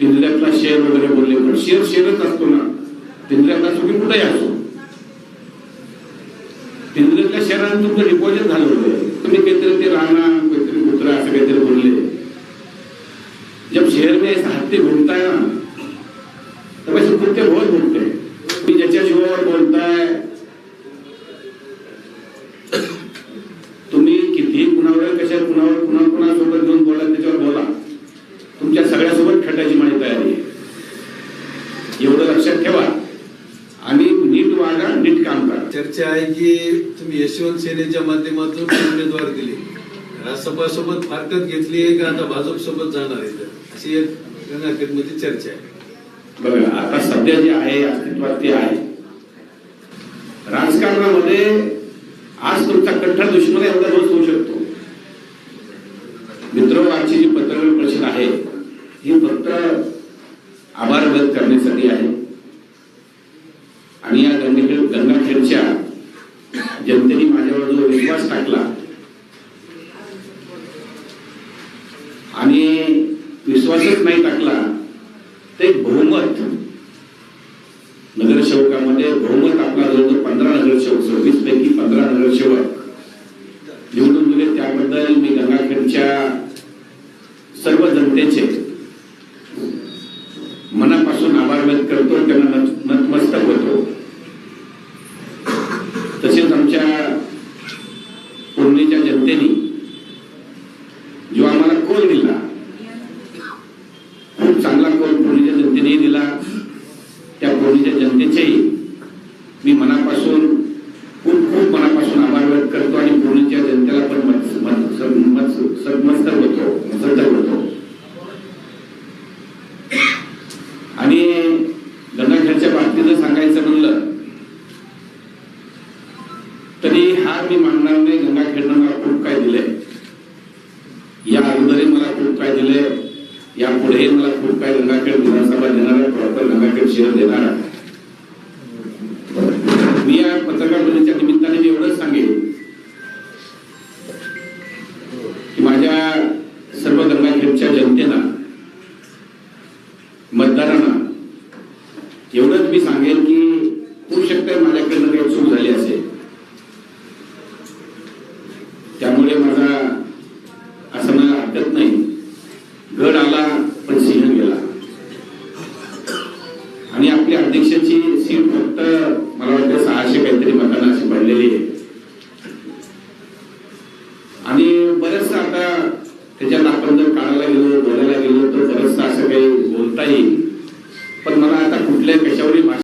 तिथल्या आपला शेअर वगैरे बोलले पण शेअर शेअरच असतो ना. तिथल्या असो तुम्ही कुठेही असो. पिंजऱ्यातल्या शेराने तुमचं डिपॉझिट झालं होतं. तुम्ही काहीतरी ते राणा काहीतरी कुत्रा असं काहीतरी बोलले. जब शेअर में ऐसा हत्ती घूमता ना तर ऐसे कुत्ते बहुत घूमते तुम्ही ज्याच्या जीवावर बोलताय तुम्ही किती कुणावर कशा कुणावर कुणा कुणासोबत घेऊन चर्चा आहे की तुम्ही यशवंत सेनेच्या माध्यमातून उमेदवार दिले. राजसभा सोबत फारकत घेतली आहे का आता भाजप सोबत जाणार आहे अशी एक गंगाखेडमध्ये चर्चा आहे. बघा आता सध्या जे आहे अस्तित्वात ते आहे. राजकारणामध्ये आज तुमचा कट्टर दुश्मन एवढा दोष होऊ शकतो. मित्र आजची जी पत्रकार परिषद आहे ही फक्त आभार व्यक्त करण्यासाठी आहे. आणि या गंगाखेड गंगाखेडच्या विश्वास टाकला. आणि विश्वासच नाही टाकला. ते बहुमत. नगरसेवकामध्ये बहुमत आपला जवळजवळ पंधरा नगरसेवक सव्वीस पैकी पंधरा नगरसेवक. निवडून गेले त्याबद्दल मी गंगाखेडच्या सर्व जनतेचे lunedì हे मला खूप काय गंगाखेड विधानसभा देणार आहे प्रॉपर गंगाखेड शहर देणार आहे. मी या पत्रकार परिषदेच्या निमित्ताने मी एवढंच सांगेन की माझ्या सर्व गंगाखेडच्या जनतेला मतदारांना एवढंच मी सांगेन की होऊ शकतं माझ्याकडनं काही चूक झाली असेल. त्यामुळे माझा आणि